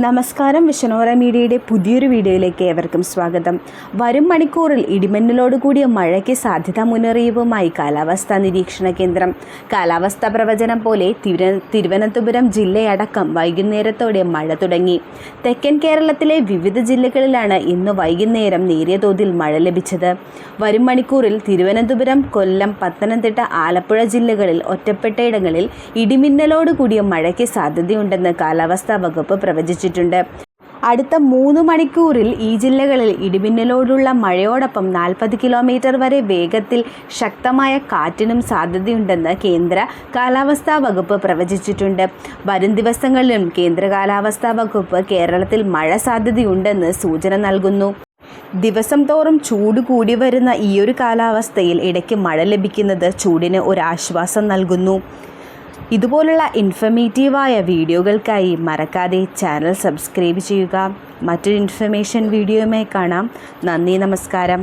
നമസ്കാരം വിഷനോറ മീഡിയയുടെ പുതിയൊരു വീഡിയോയിലേക്ക് ഏവർക്കും സ്വാഗതം. വരും മണിക്കൂറിൽ ഇടിമിന്നലോട് കൂടിയ മഴയ്ക്ക് സാധ്യതാ മുന്നറിയിപ്പുമായി കാലാവസ്ഥാ നിരീക്ഷണ കേന്ദ്രം. കാലാവസ്ഥാ പ്രവചനം പോലെ തിരുവ തിരുവനന്തപുരം ജില്ലയടക്കം വൈകുന്നേരത്തോടെ മഴ തുടങ്ങി. തെക്കൻ കേരളത്തിലെ വിവിധ ജില്ലകളിലാണ് ഇന്ന് വൈകുന്നേരം നേരിയ തോതിൽ മഴ ലഭിച്ചത്. വരും മണിക്കൂറിൽ തിരുവനന്തപുരം കൊല്ലം പത്തനംതിട്ട ആലപ്പുഴ ജില്ലകളിൽ ഒറ്റപ്പെട്ടയിടങ്ങളിൽ ഇടിമിന്നലോട് കൂടിയ മഴയ്ക്ക് സാധ്യതയുണ്ടെന്ന് കാലാവസ്ഥാ വകുപ്പ് പ്രവചിച്ചിട്ടുണ്ട് അടുത്ത മൂന്ന് മണിക്കൂറിൽ ഈ ജില്ലകളിൽ ഇടിമിന്നലോടുള്ള മഴയോടൊപ്പം നാൽപ്പത് കിലോമീറ്റർ വരെ വേഗത്തിൽ ശക്തമായ കാറ്റിനും സാധ്യതയുണ്ടെന്ന് കേന്ദ്ര കാലാവസ്ഥാ വകുപ്പ് പ്രവചിച്ചിട്ടുണ്ട്. വരും ദിവസങ്ങളിലും കേന്ദ്ര കാലാവസ്ഥാ വകുപ്പ് കേരളത്തിൽ മഴ സാധ്യതയുണ്ടെന്ന് സൂചന നൽകുന്നു. ദിവസം തോറും ചൂട് കൂടി വരുന്ന ഈയൊരു കാലാവസ്ഥയിൽ ഇടയ്ക്ക് മഴ ലഭിക്കുന്നത് ചൂടിന് ഒരു ആശ്വാസം നൽകുന്നു. ഇതുപോലുള്ള ഇൻഫർമേറ്റീവായ വീഡിയോകൾക്കായി മറക്കാതെ ചാനൽ സബ്സ്ക്രൈബ് ചെയ്യുക. മറ്റൊരു ഇൻഫർമേഷൻ വീഡിയോയുമായി കാണാം. നന്ദി നമസ്കാരം.